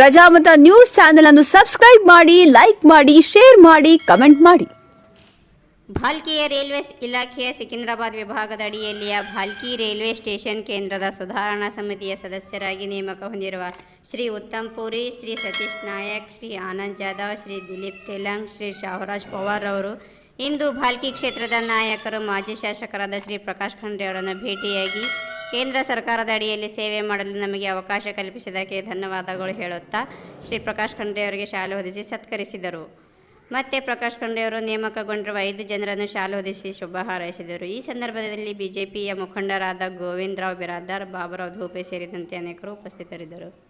Prajamata news channel ಅನ್ನು subscribe ಮಾಡಿ, like ಮಾಡಿ, ಶೇರ್ ಮಾಡಿ, ಕಮೆಂಟ್ ಮಾಡಿ. ಭಾಲ್ಕಿಯ ರೈಲ್ವೆಸ್ ಇಲಾಖೆಯ ಸಿಕಿಂದ್ರಾಬಾದ್ ವಿಭಾಗದ ಅಡಿಯಲ್ಲಿಯ ಭಾಲ್ಕಿ ರೈಲ್ವೆ ಸ್ಟೇಷನ್ ಕೇಂದ್ರದ ಸುಧಾರಣಾ ಸಮಿತಿಯ ಸದಸ್ಯರಾಗಿ ನೇಮಕ ಹೊಂದಿರುವ ಶ್ರೀ ಉತ್ತಮ್ ಪುರಿ ಶ್ರೀ ಸತೀಶ್ ನಾಯಕ್, ಶ್ರೀ ಆನಂದ್ ಜಾಧವ್, ಶ್ರೀ ದಿಲೀಪ್ ತೆಲಂಗ್, ಶ್ರೀ ಶಾವರಾಜ್ ಪವಾರ್ ಅವರು ಇಂದು ಭಾಲ್ಕಿ ಕ್ಷೇತ್ರದ ನಾಯಕರು, ಮಾಜಿ ಶಾಸಕರಾದ ಶ್ರೀ ಪ್ರಕಾಶ್ ಖಂಡ್ರೆ ಅವರನ್ನು ಭೇಟಿಯಾಗಿ ಕೇಂದ್ರ ಸರ್ಕಾರದ ಅಡಿಯಲ್ಲಿ ಸೇವೆ ಮಾಡಲು ನಮಗೆ ಅವಕಾಶ ಕಲ್ಪಿಸಿದಕ್ಕೆ ಧನ್ಯವಾದಗಳು ಹೇಳುತ್ತಾ ಶ್ರೀ ಪ್ರಕಾಶ್ ಖಂಡ್ರೆ ಅವರಿಗೆ ಶಾಲೆ ಹೊದಿಸಿ ಸತ್ಕರಿಸಿದರು. ಮತ್ತೆ ಪ್ರಕಾಶ್ ಖಂಡೆಯವರು ನೇಮಕಗೊಂಡಿರುವ ಐದು ಜನರನ್ನು ಶಾಲು ಹೊದಿಸಿ ಶುಭ ಹಾರೈಸಿದರು. ಈ ಸಂದರ್ಭದಲ್ಲಿ ಬಿಜೆಪಿಯ ಮುಖಂಡರಾದ ಗೋವಿಂದರಾವ್, ಬಿರಾದಾರ್, ಬಾಬುರಾವ್ ಧೂಪೆ ಸೇರಿದಂತೆ ಅನೇಕರು ಉಪಸ್ಥಿತರಿದ್ದರು.